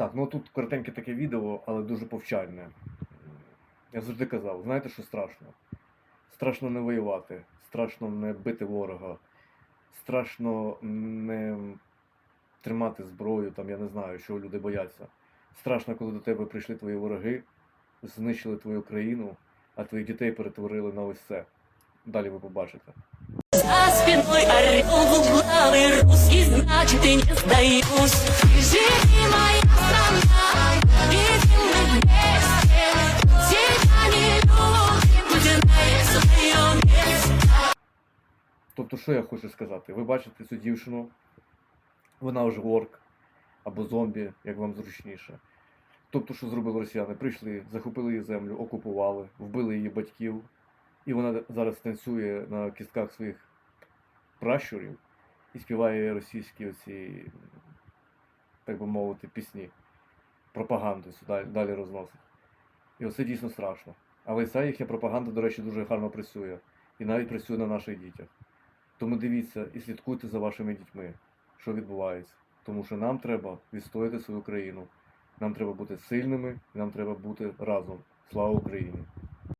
Так, ну тут коротеньке таке відео, але дуже повчальне. Я завжди казав, знаєте, що страшно? Страшно не воювати, страшно не бити ворога, страшно не тримати зброю, там я не знаю, що люди бояться. Страшно, коли до тебе прийшли твої вороги, знищили твою країну, а твоїх дітей перетворили на ось це. Далі ви побачите. За спиной орел двуглавый русский, значит и не сдаюсь. Живи, Тобто, що я хочу сказати? Ви бачите цю дівчину, вона вже орк або зомбі, як вам зручніше. Тобто, що зробили росіяни? Прийшли, захопили її землю, окупували, вбили її батьків, і вона зараз танцює на кістках своїх пращурів і співає російські оці, так би мовити, пісні, пропаганду сюди далі розносить. І оце дійсно страшно. Але ця їхня пропаганда, до речі, дуже гарно працює. І навіть працює на наших дітях. Тому дивіться і слідкуйте за вашими дітьми, що відбувається. Тому що нам треба відстояти свою країну. Нам треба бути сильними, нам треба бути разом. Слава Україні!